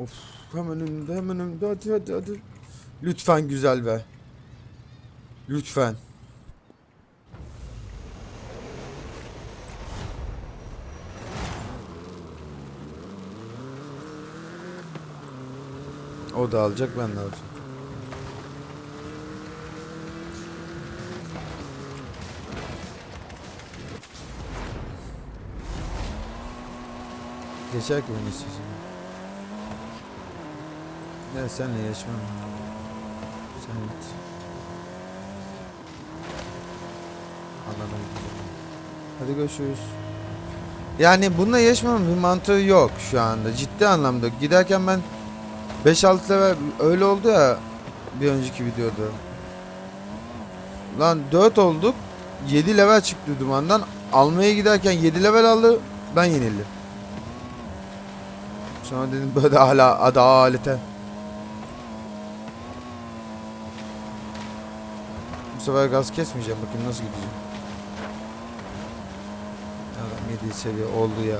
Of hemen önümde hemen önümde hadi hadi hadi. Lütfen güzel be. Lütfen. O da alacak ben de alacağım. Geçer ki bunu istiyorsun. Ya senle yaşamam. Sen git. Anladım. Hadi görüşürüz. Yani bununla yaşamamın bir mantığı yok şu anda. Ciddi anlamda. Giderken ben 5-6 level öyle oldu ya bir önceki videoda. Lan 4 olduk. 7 level çıktı dumandan. Almaya giderken 7 level aldı. Ben yenildim. Sonra dedim böyle hala adalete. Bu sefer gaz kesmeyeceğim. Bakayım nasıl gideceğim. Adam 7 seviye oldu ya.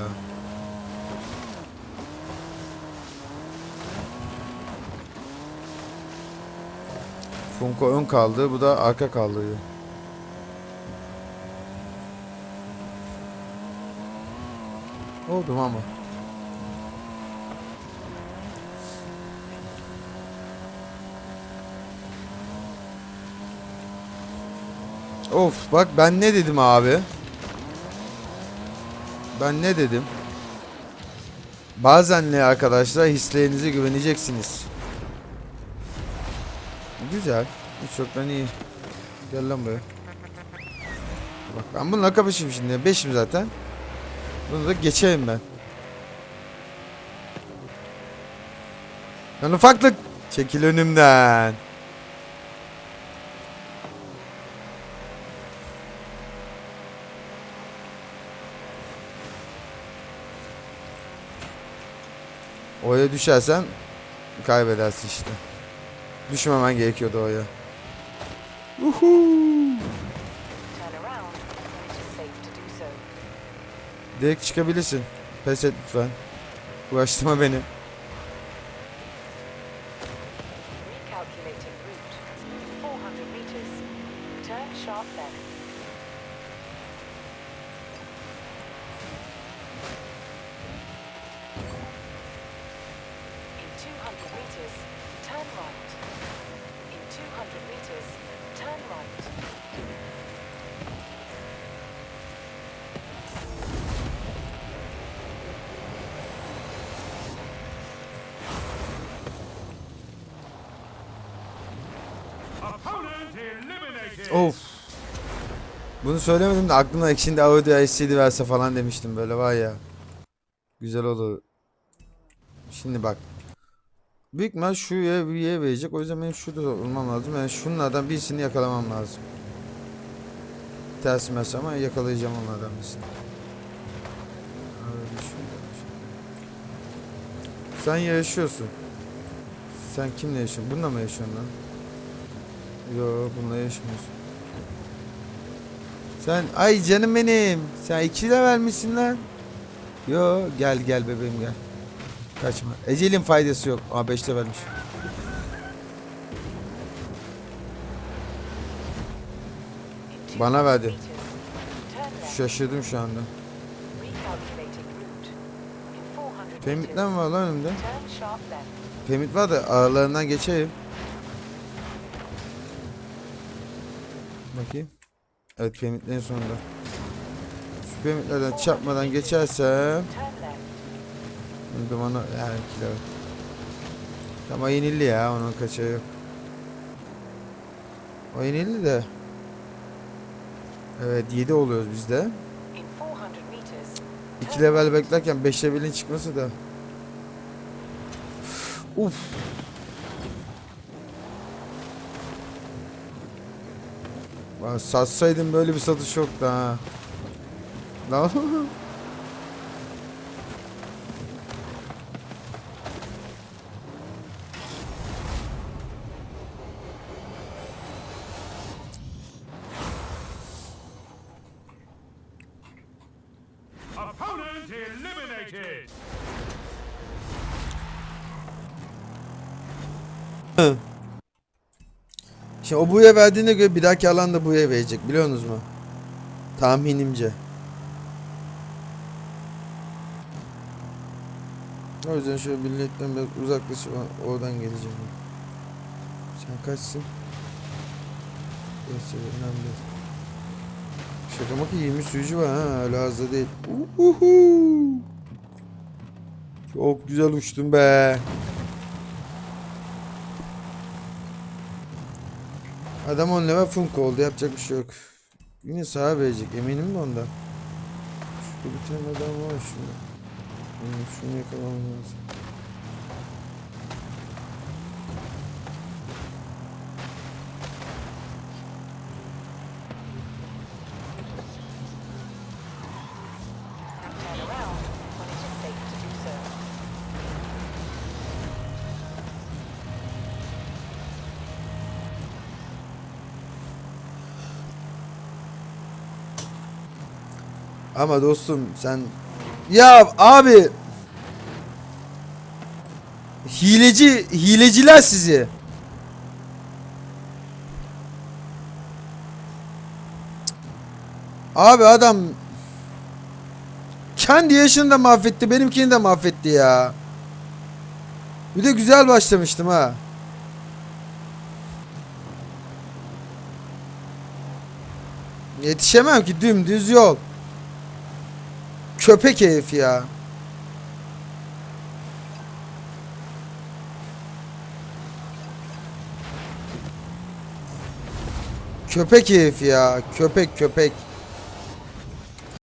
Funko ön kaldı. Bu da arka kaldı. Oldu ama. Of bak ben ne dedim abi? Ben ne dedim? Bazen ne arkadaşlar hislerinize güveneceksiniz. Güzel. Hiç yoktan iyi. Gel lan buraya. Bak ben bununla kapışayım şimdi. Beşim zaten. Bunu da geçeyim ben. Lan ufaklık. Çekil önümden. Oya düşersen kaybedersin işte. Düşmemen gerekiyordu oya. Uhu. Direkt çıkabilirsin. Pes et lütfen. Uğraştırma beni. Of. Bunu söylemedim de aklımda şimdi Audi SCD verse falan demiştim böyle var ya. Güzel olur. Şimdi bak. Büyük ihtimal bir yere verecek. O yüzden benim şurada olmam lazım. Yani şunlardan birisini yakalamam lazım. Ters mes ama yakalayacağım onlardan birisini. Şurada. Sen yaşıyorsun. Sen kimle yaşıyorsun? Bununla mı yaşıyorsun lan? Yo bununla yaşamıyorsun. Sen ay canım benim. Sen iki de vermişsin lan. Yo gel gel bebeğim gel. Kaçma. Ecelin faydası yok. Aa 5'te vermiş. In Bana 200 verdi. Şaşırdım şu anda. Recalculating route. In 400 Femitler meters, mi var lan önümde? Femit var da aralarından geçeyim. Bakayım. Evet Femitlerin sonunda. Şu Femitlerden çarpmadan geçersem. Dumanı yani kilo. Tam o yenildi ya onun kaçağı yok. O yenildi de. Evet 7 oluyoruz biz de. In 400 meters, 2 level beklerken 5 levelin çıkması da. Uf. Lan satsaydım böyle bir satış yoktu ha. Lan. Eliminated. Şimdi o buya verdiğine göre bir dahaki alan da buya verecek biliyorsunuz mu? Tahminimce. O yüzden şöyle milletten biraz uzaklaşıp oradan geleceğim. Sen kaçsın? Neyse önemli değil. Şaka maka 20 sürücü var ha öyle az da değil. Uhuhu. Çok güzel uçtun be. Adam 10 level funk oldu yapacak bir şey yok. Yine sağa verecek eminim de ondan. Şurada bir tane adam var şurada. Hmm, şunu yakalamam lazım. Ama dostum sen ya abi hileci hileciler sizi. Abi adam kendi yaşını da mahvetti, benimkini de mahvetti ya. Bir de güzel başlamıştım ha. Yetişemem ki dümdüz yol. Köpek herif ya. Köpek herif ya. Köpek köpek.